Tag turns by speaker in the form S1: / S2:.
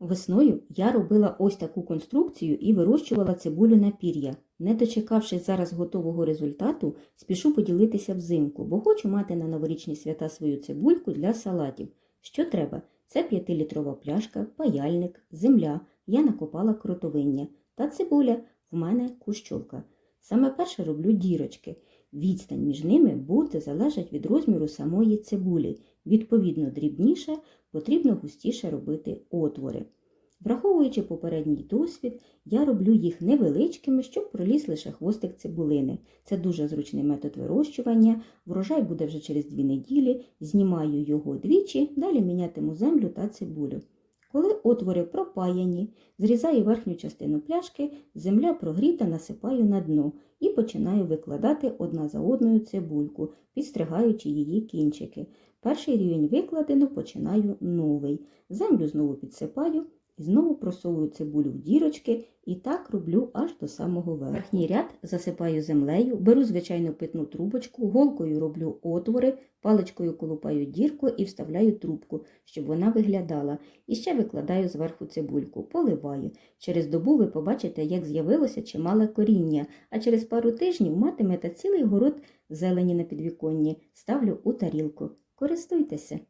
S1: Весною я робила ось таку конструкцію і вирощувала цибулю на пір'я. Не дочекавшись зараз готового результату, спішу поділитися взимку, бо хочу мати на новорічні свята свою цибульку для салатів. Що треба? Це 5-літрова пляшка, паяльник, земля. Я накопала кротовиння та цибуля. В мене кущовка. Саме перше роблю дірочки. Відстань між ними буде залежить від розміру самої цибулі. Відповідно, дрібніше потрібно густіше робити отвори. Враховуючи попередній досвід, я роблю їх невеличкими, щоб проліз лише хвостик цибулини. Це дуже зручний метод вирощування. Врожай буде вже через дві неділі. Знімаю його двічі, далі мінятиму землю та цибулю. Коли отвори пропаяні, зрізаю верхню частину пляшки, земля прогріта, насипаю на дно і починаю викладати одна за одною цибульку, підстригаючи її кінчики. Перший рівень викладено, починаю новий. Землю знову підсипаю і знову просовую цибулю в дірочки і так роблю аж до самого верху. Верхній ряд засипаю землею, беру звичайну питну трубочку, голкою роблю отвори, паличкою колупаю дірку і вставляю трубку, щоб вона виглядала. І ще викладаю зверху цибульку, поливаю. Через добу ви побачите, як з'явилося чимале коріння, а через пару тижнів матимете цілий город зелені на підвіконні. Ставлю у тарілку. Користуйтеся!